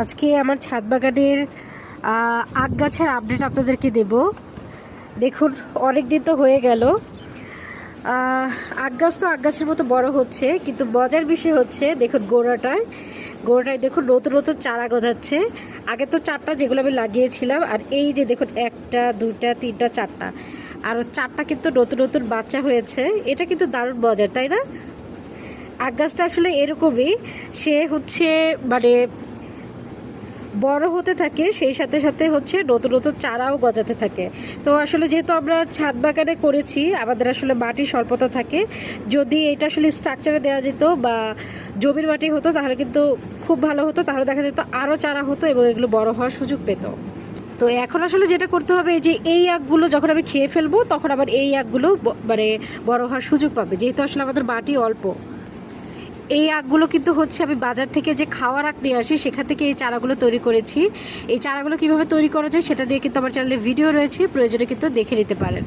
আজকে আমার ছাদ বাগানের আখ গাছের আপডেট আপনাদেরকে দেব। দেখুন অনেক দিন তো হয়ে গেল। আখ গাছ তো আখ গাছের মতো বড় হচ্ছে, কিন্তু মজার বিষয় হচ্ছে, দেখুন গোড়াটায় গোড়াটায় দেখুন নতুন নতুন চারা গজাচ্ছে। আগে তো চারটা যেগুলো আমি লাগিয়েছিলাম, আর এই যে দেখুন একটা দুটা তিনটা, চারটা। আরও চারটা কিন্তু নতুন নতুন বাচ্চা হয়েছে, এটা কিন্তু দারুণ মজার, তাই না? আখ গাছটা আসলে এরকমই, সে হচ্ছে মানে বড় হতে থাকে, সেই সাথে সাথে হচ্ছে নতুন নতুন চারাও গজাতে থাকে। তো আসলে যেহেতু আমরা ছাদ বাগানে করেছি, আমাদের আসলে মাটি স্বল্পতা থাকে। যদি এটা আসলে স্ট্রাকচারে দেওয়া যেত বা জমির মাটি হতো, তাহলে কিন্তু খুব ভালো হতো। তাহলে দেখা যেত আরও চারা হতো এবং এগুলো বড় হওয়ার সুযোগ পেত। তো এখন আসলে যেটা করতে হবে যে এই আখগুলো যখন আমি খেয়ে ফেলব, তখন আবার এই আখগুলো ব- মানে বড় হওয়ার সুযোগ পাবে। যেহেতু আসলে আমাদের মাটি অল্প। এই আখগুলো কিন্তু হচ্ছে আমি বাজার থেকে যে খাওয়ার আখ নিয়ে আসি, সেখান থেকে এই চারাগুলো তৈরি করেছি। এই চারাগুলো কীভাবে তৈরি করা যায় সেটা নিয়ে কিন্তু আমার চ্যানেলে ভিডিও রয়েছে, প্রয়োজনে কিন্তু দেখে নিতে পারেন।